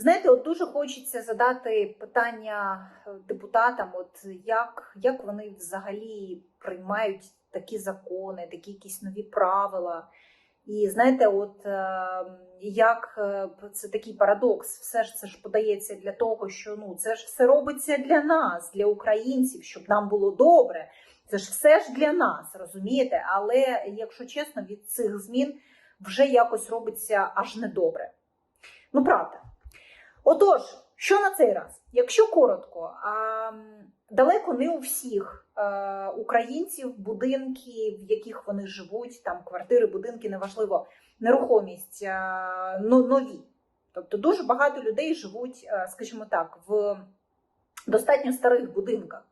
Знаєте, от дуже хочеться задати питання е, депутатам, от як, як вони взагалі приймають такі закони, такі якісь нові правила. І знаєте, от е, як е, це такий парадокс, все ж це ж подається для того, що ну це ж все робиться для нас, для українців, щоб нам було добре. Це ж все ж для нас, розумієте? Але якщо чесно, від цих змін вже якось робиться аж недобре. Ну, правда. Отож, що на цей раз? Якщо коротко, далеко не у всіх е, українців будинки, в яких вони живуть, там квартири, будинки, неважливо, нерухомість е, нові. Тобто дуже багато людей живуть, е, скажімо так, в достатньо старих будинках.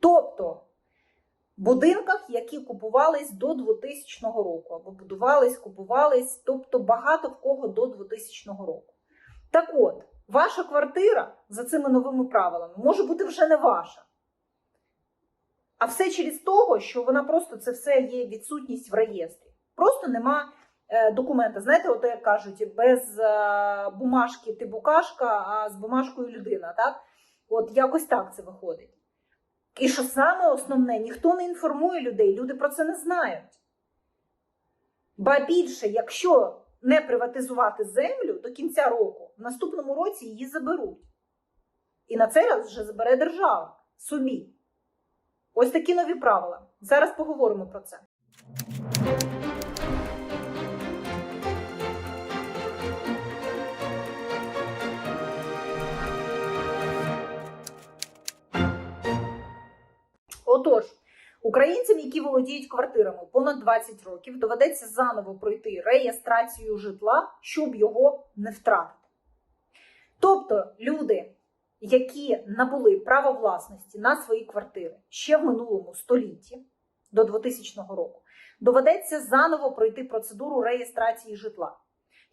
Тобто будинках, які купувались до 2000 року, або будувались, купувались, тобто багато в кого до 2000 року. Так от, ваша квартира за цими новими правилами може бути вже не ваша. А все через того, що вона просто це все є відсутність в реєстрі. Просто нема е, документа. Знаєте, от як кажуть, без е, бумажки ти букашка, а з бумажкою людина. Так? От якось так це виходить. І що саме основне, ніхто не інформує людей, люди про це не знають. Ба більше, якщо не приватизувати землю до кінця року, в наступному році її заберуть. І на цей раз вже забере держава собі. Ось такі нові правила. Зараз поговоримо про це. Отож, українцям, які володіють квартирами понад 20 років, доведеться заново пройти реєстрацію житла, щоб його не втратити. Тобто люди, які набули право власності на свої квартири ще в минулому столітті до 2000 року, доведеться заново пройти процедуру реєстрації житла.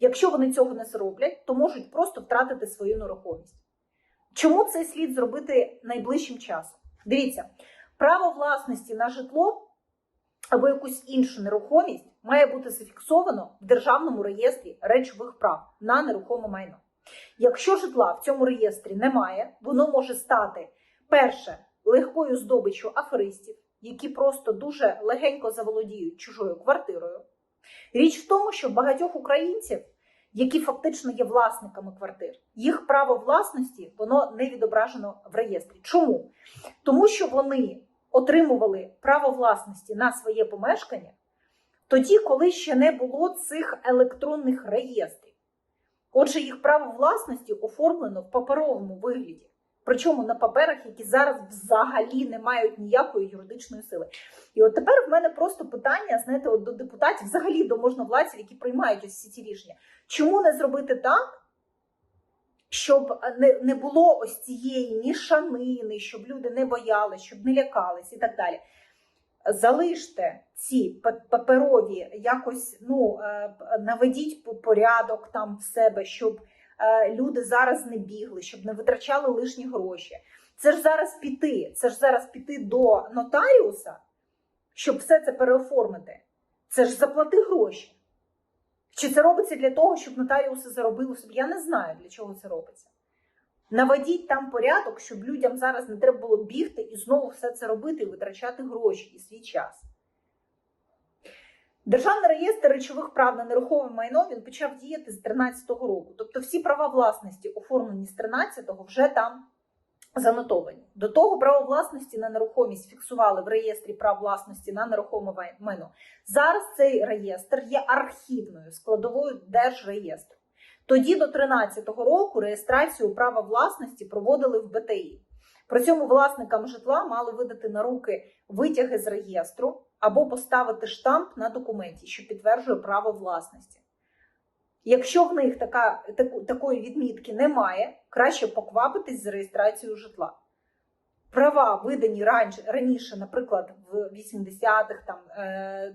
Якщо вони цього не зроблять, то можуть просто втратити свою нерухомість. Чому це слід зробити найближчим часом? Дивіться, право власності на житло або якусь іншу нерухомість має бути зафіксовано в державному реєстрі речових прав на нерухоме майно. Якщо житла в цьому реєстрі немає, воно може стати перше легкою здобиччю аферистів, які просто дуже легенько заволодіють чужою квартирою. Річ в тому, що багатьох українців, які фактично є власниками квартир, їх право власності воно не відображено в реєстрі. Чому? Тому що вони отримували право власності на своє помешкання тоді, коли ще не було цих електронних реєстрів. Отже, їх право власності оформлено в паперовому вигляді, причому на паперах, які зараз взагалі не мають ніякої юридичної сили. І от тепер в мене просто питання, знаєте, от до депутатів, взагалі до можновладців, які приймають всі ці рішення. Чому не зробити так, щоб не, не було ось цієї ні шанини, щоб люди не боялись, щоб не лякались і так далі. Залиште ці паперові, якось ну, е, наведіть порядок там в себе, щоб е, люди зараз не бігли, щоб не витрачали лишні гроші. Це ж зараз піти, це ж зараз піти до нотаріуса, щоб все це переоформити. Це ж заплати гроші. Чи це робиться для того, щоб нотаріуси заробили собі? Я не знаю, для чого це робиться. Наведіть там порядок, щоб людям зараз не треба було бігти і знову все це робити і витрачати гроші і свій час. Державний реєстр речових прав на нерухоме майно він почав діяти з 2013 року. Тобто всі права власності, оформлені з 13-го, вже там занотовані. До того право власності на нерухомість фіксували в реєстрі прав власності на нерухоме майно. Зараз цей реєстр є архівною складовою держреєстру. Тоді до 2013 року реєстрацію права власності проводили в БТІ. При цьому власникам житла мали видати на руки витяги з реєстру або поставити штамп на документі, що підтверджує право власності. Якщо в них така, такої відмітки немає, краще поквапитись з реєстрацією житла. Права, видані раніше, раніше наприклад, в 80-х, там, е,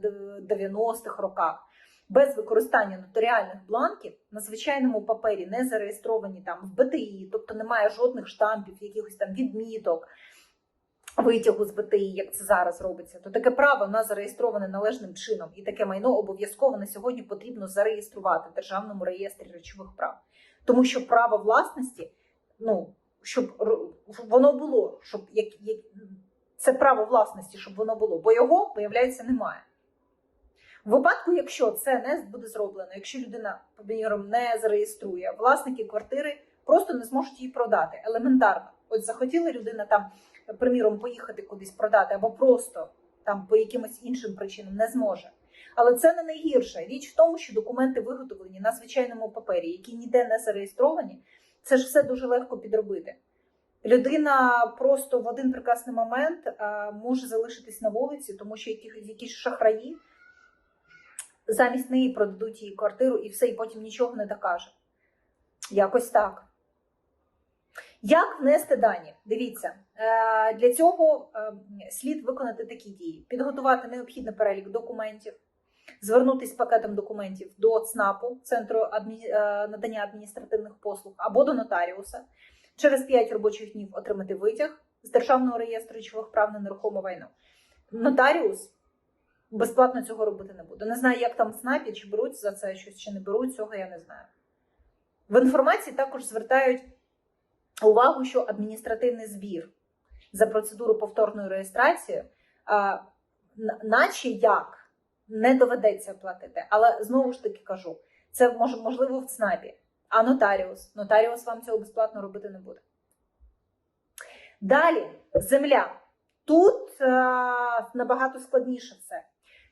90-х роках, без використання нотаріальних бланків на звичайному папері не зареєстровані там в БТІ, тобто немає жодних штампів, якихось там відміток, витягу з БТІ, як це зараз робиться, то таке право на зареєстроване належним чином, і таке майно обов'язково на сьогодні потрібно зареєструвати в Державному реєстрі речових прав. Тому що право власності, ну щоб воно було, щоб як, як це право власності, щоб воно було, бо його, виявляється, немає. В випадку, якщо це не буде зроблено, якщо людина приміром не зареєструє, власники квартири просто не зможуть її продати. Елементарно. От захотіла людина там, приміром, поїхати кудись продати, або просто там по якимось іншим причинам не зможе. Але це не найгірше. Річ в тому, що документи виготовлені на звичайному папері, які ніде не зареєстровані. Це ж все дуже легко підробити. Людина просто в один прекрасний момент може залишитись на вулиці, тому що якісь шахраї замість неї продадуть їй квартиру і все, і потім нічого не докаже. Якось так. Як внести дані? Дивіться, е, для цього е, слід виконати такі дії: підготувати необхідний перелік документів, звернутися з пакетом документів до ЦНАПу, центру е, надання адміністративних послуг, або до нотаріуса. Через 5 робочих днів отримати витяг з державного реєстру речових прав на нерухоме майно. Нотаріус безплатно цього робити не буде. Не знаю, як там в ЦНАПі, чи беруть за це щось, чи не беруть, цього я не знаю. В інформації також звертають увагу, що адміністративний збір за процедуру повторної реєстрації, а, наче як не доведеться платити. Але знову ж таки кажу, це можливо в ЦНАПі. А нотаріус. Нотаріус вам цього безплатно робити не буде. Далі, земля. Тут е, набагато складніше все.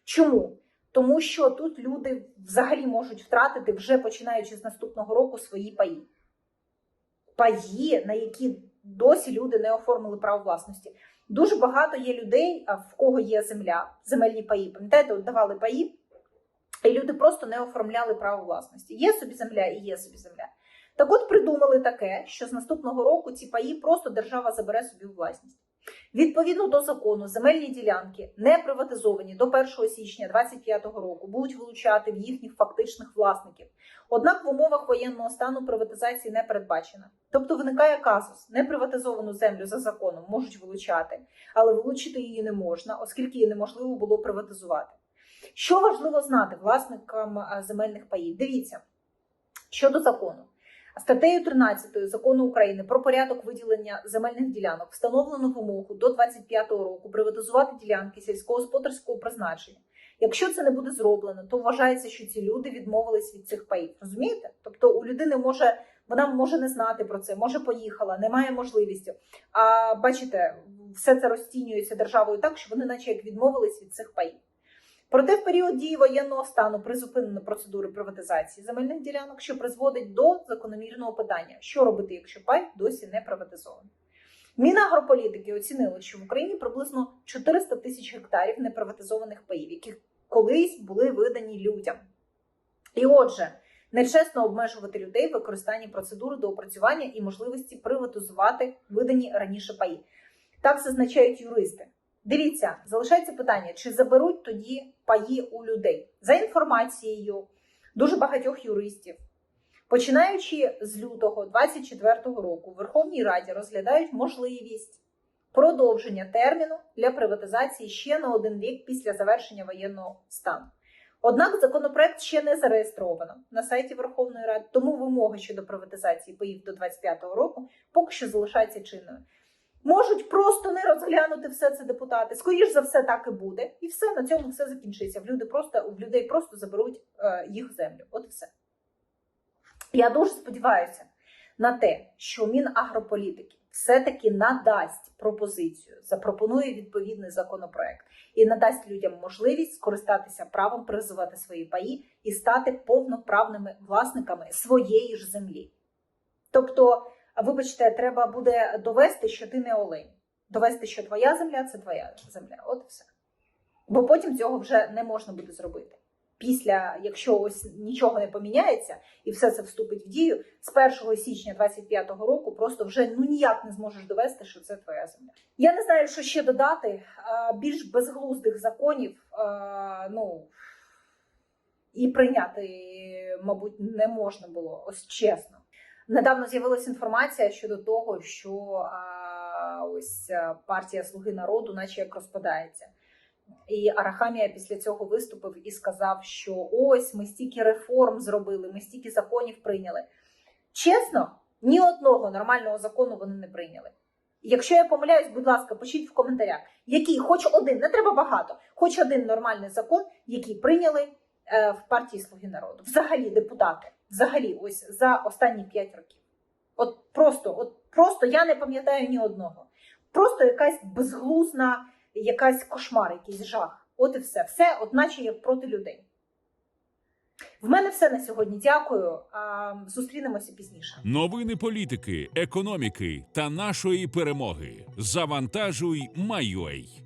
Чому? Тому що тут люди взагалі можуть втратити, вже починаючи з наступного року, свої паї. Паї, на які досі люди не оформили право власності. Дуже багато є людей, в кого є земля, земельні паї. Пам'ятаєте, давали паї, і люди просто не оформляли право власності. Є собі земля і є собі земля. Так от придумали таке, що з наступного року ці паї просто держава забере собі власність. Відповідно до закону, земельні ділянки, не приватизовані до 1 січня 2025 року, будуть вилучати в їхніх фактичних власників. Однак в умовах воєнного стану приватизації не передбачено. Тобто виникає казус: неприватизовану землю за законом можуть вилучати, але вилучити її не можна, оскільки її неможливо було приватизувати. Що важливо знати власникам земельних паїв? Дивіться щодо закону. Статтею 13 закону України про порядок виділення земельних ділянок встановлено вимогу до 25 року приватизувати ділянки сільськогосподарського призначення. Якщо це не буде зроблено, то вважається, що ці люди відмовились від цих паїв. Розумієте? Тобто у людини може вона може не знати про це, може поїхала, немає можливості. А бачите, все це розцінюється державою так, що вони, наче як відмовились від цих паїв. Проте в період дії воєнного стану призупинено процедури приватизації земельних ділянок, що призводить до закономірного питання, що робити, якщо пай досі не приватизований. Мінагрополітики оцінили, що в Україні приблизно 400 тисяч гектарів неприватизованих паїв, які колись були видані людям. І отже, нечесно обмежувати людей в використанні процедури до опрацювання і можливості приватизувати видані раніше паї. Так зазначають юристи. Дивіться, залишається питання, чи заберуть тоді паї у людей за інформацією дуже багатьох юристів. Починаючи з лютого 2024 року, в Верховній Раді розглядають можливість продовження терміну для приватизації ще на один рік після завершення воєнного стану. Однак законопроект ще не зареєстровано на сайті Верховної Ради, тому вимоги щодо приватизації паїв до 2025 року поки що залишаються чинною. Можуть просто не розглянути все це депутати. Скоріш за все, так і буде, і все на цьому все закінчиться. В люди просто в людей просто заберуть е, їх землю. От все. Я дуже сподіваюся на те, що Мінагрополітики все-таки надасть пропозицію, запропонує відповідний законопроект і надасть людям можливість скористатися правом призивати свої паї і стати повноправними власниками своєї ж землі. Тобто, вибачте, треба буде довести, що ти не олень. Довести, що твоя земля це твоя земля. От і все. Бо потім цього вже не можна буде зробити. Після, якщо ось нічого не поміняється і все це вступить в дію, з 1 січня 2025 року просто вже ну ніяк не зможеш довести, що це твоя земля. Я не знаю, що ще додати. Більш безглуздих законів, ну і прийняти, мабуть, не можна було, ось чесно. Недавно з'явилася інформація щодо того, що а, ось партія Слуги народу, наче як розпадається. І Арахамія після цього виступив і сказав, що ось ми стільки реформ зробили, ми стільки законів прийняли. Чесно, ні одного нормального закону вони не прийняли. Якщо я помиляюсь, будь ласка, пишіть в коментарях, який, хоч один, не треба багато, хоч один нормальний закон, який прийняли е, в партії Слуги народу. Взагалі, депутати, взагалі, ось за останні 5 років. От просто, от просто я не пам'ятаю ні одного. Просто якась безглузна, якась кошмар, якийсь жах. От і все. Все, от наче як проти людей. В мене все на сьогодні. Дякую. Зустрінемося пізніше. Новини політики, економіки та нашої перемоги. Завантажуй, майой.